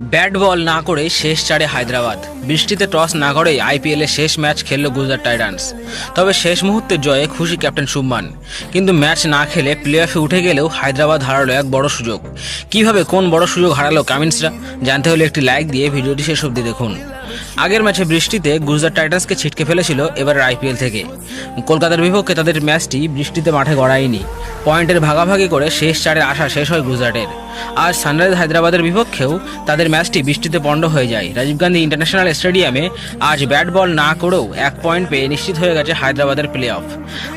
Bat ball না করে শেষ চারে হায়দ্রাবাদ। বৃষ্টিতে টস না করেই আইপিএলে শেষ ম্যাচ খেললো গুজরাট টাইটান্স। তবে শেষ মুহূর্তে জয়ে খুশি ক্যাপ্টেন শুভমান। কিন্তু ম্যাচ না খেলে প্লে অফে উঠে গেলেও হায়দ্রাবাদ হারালো এক বড় সুযোগ। কীভাবে কোন বড় সুযোগ হারালো কামিন্সরা? জানতে হলে একটি লাইক দিয়ে ভিডিওটি শেষ অব্দি দেখুন। আগের ম্যাচে বৃষ্টিতে গুজরাট টাইটান্সকে ছিটকে ফেলেছিল এবারের আইপিএল থেকে। কলকাতার বিপক্ষে তাদের ম্যাচটি বৃষ্টিতে মাঠে গড়ায়নি। পয়েন্টের ভাগাভাগি করে শেষ চারের আশা শেষ হয় গুজরাটের আজ সানরাইজ হায়দ্রাবাদের বিপক্ষেও তাদের ম্যাচটি বৃষ্টিতে পণ্ড হয়ে যায়। রাজীব গান্ধী ইন্টারন্যাশনাল স্টেডিয়ামে আজ ব্যাট বল না করেও এক পয়েন্ট পেয়ে নিশ্চিত হয়ে গেছে হায়দ্রাবাদের প্লে অফ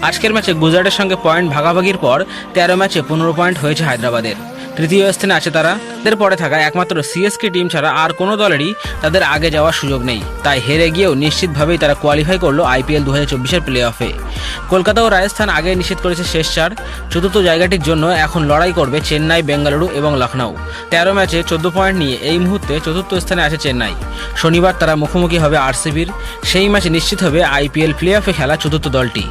আজকের ম্যাচে গুজরাটের সঙ্গে পয়েন্ট ভাগাভাগির পর তেরো ম্যাচে পনেরো পয়েন্ট হয়েছে হায়দ্রাবাদের। তৃতীয় স্থানে আছে তারা। তাদের পরে থাকা একমাত্র সিএসকে টিম ছাড়া আর কোনো দলেরই তাদের আগে যাওয়ার সুযোগ নেই। তাই হেরে গিয়েও নিশ্চিতভাবেই তারা কোয়ালিফাই করল আইপিএল দু হাজার চব্বিশের প্লে অফে কলকাতা ও রাজস্থান আগে নিষেধ করেছে শেষ চার। চতুর্থ জায়গাটির জন্য এখন লড়াই করবে চেন্নাই, বেঙ্গালুরু এবং লখনৌ তেরো ম্যাচে চোদ্দ পয়েন্ট নিয়ে এই মুহূর্তে চতুর্থ স্থানে আছে চেন্নাই। শনিবার তারা মুখোমুখি হবে আরসিবির সেই ম্যাচে নিশ্চিত হবে আইপিএল প্লে অফে খেলা চতুর্থ দলটি।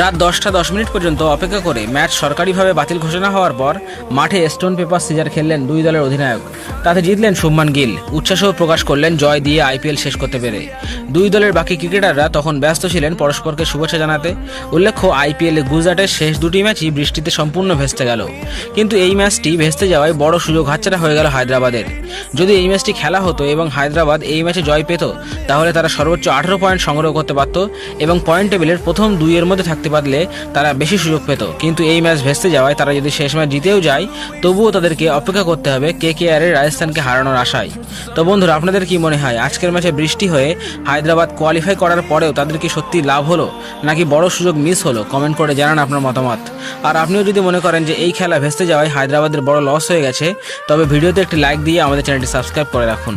রাত দশটা দশ মিনিট পর্যন্ত অপেক্ষা করে ম্যাচ সরকারিভাবে বাতিল ঘোষণা হওয়ার পর মাঠে স্টোন পেপার সিজার খেললেন দুই দলের অধিনায়ক। তাতে জিতলেন শুভমান গিল। উচ্ছ্বাসও প্রকাশ করলেন জয় দিয়ে আইপিএল শেষ করতে পেরে। দুই দলের বাকি ক্রিকেটাররা তখন ব্যস্ত ছিলেন পরস্পরকে শুভেচ্ছা জানাতে। উল্লেখ্য, আইপিএলে গুজরাটের শেষ দুটি ম্যাচই বৃষ্টিতে সম্পূর্ণ ভেস্তে গেল। কিন্তু এই ম্যাচটি ভেস্তে যাওয়ায় বড় সুযোগ হাতছাড়া হয়ে গেল হায়দ্রাবাদের। যদি এই ম্যাচটি খেলা হতো এবং হায়দ্রাবাদ এই ম্যাচে জয় পেত, তাহলে তারা সর্বোচ্চ আঠারো পয়েন্ট সংগ্রহ করতে পারত এবং পয়েন্ট টেবিলের প্রথম দুইয়ের মধ্যে থাকতে পারলে তারা বেশি সুযোগ পেত। কিন্তু এই ম্যাচ ভেস্তে যাওয়ায় তারা যদি শেষ ম্যাচ জিতেও যায়, তবুও তাদেরকে অপেক্ষা করতে হবে কে কে আরের রাজস্থানকে হারানোর আশায়। তো বন্ধুরা, আপনাদের কি মনে হয়, আজকের ম্যাচে বৃষ্টি হয়ে হায়দ্রাবাদ কোয়ালিফাই করার পরেও তাদের কি সত্যি লাভ হলো, নাকি বড় সুযোগ মিস হলো? কমেন্ট করে জানান আপনার মতামত। আর আপনিও যদি মনে করেন যে এই খেলা ভেস্তে যাওয়ায় হায়দ্রাবাদের বড় লস হয়ে গেছে, তবে ভিডিওতে একটি লাইক দিয়ে আমাদের চ্যানেলটি সাবস্ক্রাইব করে রাখুন।